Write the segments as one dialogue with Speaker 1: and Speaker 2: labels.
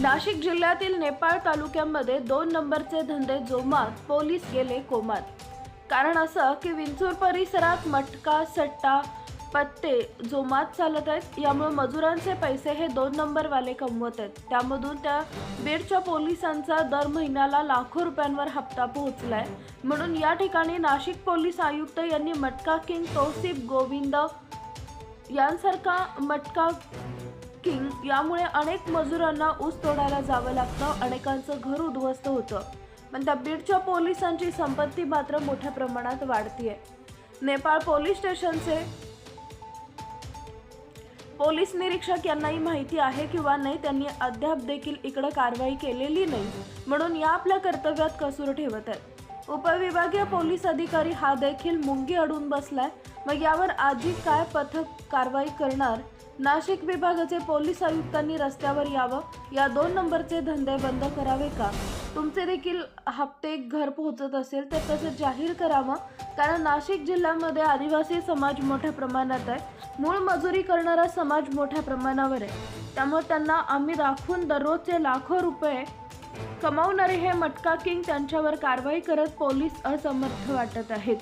Speaker 1: नाशिक जिल्ह्यातील नेपाळ तालुक्यामध्ये दोन नंबरचे धंदे जोमात पोलीस गेले कोमात. कारण असं की विंचूर परिसरात मटका सट्टा पत्ते जोमात चालत आहेत. यामुळे मजुरांचे पैसे हे दोन नंबरवाले कमवत आहेत. त्यामधून त्या बीडच्या पोलिसांचा दर महिन्याला लाखो रुपयांवर हप्ता पोहोचलाय. म्हणून या ठिकाणी नाशिक पोलीस आयुक्त यांनी मटका किंग तौसिफ गोविंद यांसारखा मटका किंग यामुळे अनेक मजुरांना ऊस तोडायला जावं लागतं अनेकांचं घर उद्ध्वस्त होतं. पण त्या बीडच्या पोलिसांची संपत्ती मात्र मोठ्या प्रमाणात वाढतीये. नेपाळ पोलीस स्टेशनचे पोलीस निरीक्षक यांनाही माहिती आहे किंवा नाही त्यांनी अद्याप देखील इकडे कारवाई केलेली नाही म्हणून या आपल्या कर्तव्यात कसूर ठेवत आहेत. उपविभागीय पोलीस अधिकारी हा देखील मुंगी अडून बसलाय. मग यावर आजी काय पथक कारवाई करणार? नाशिक विभागाचे पोलीस आयुक्तांनी रस्त्यावर यावं. या दोन नंबरचे धंदे बंद करावे का? तुमचे देखील हप्ते घर पोहोचत असेल तर तसं जाहीर करावं. कारण नाशिक जिल्ह्यामध्ये आदिवासी समाज मोठ्या प्रमाणात आहे. मूळ मजुरी करणारा समाज मोठ्या प्रमाणावर आहे. त्यामुळे त्यांना आम्ही राखून दररोजचे लाखो रुपये कमावणारे हे मटका किंग त्यांच्यावर कारवाई करत पोलीस असमर्थ वाटत आहेत.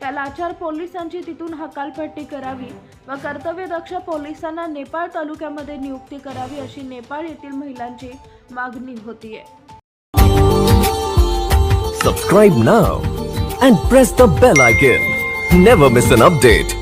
Speaker 1: त्या लाचार पोलिसांची तिथून हकालपट्टी करावी व कर्तव्यदक्ष पोलिसांना नेपाळ तालुक्यामध्ये नियुक्ती करावी अशी नेपाळ येथील महिलांची मागणी होतीये.
Speaker 2: Subscribe now and press the bell icon never miss an update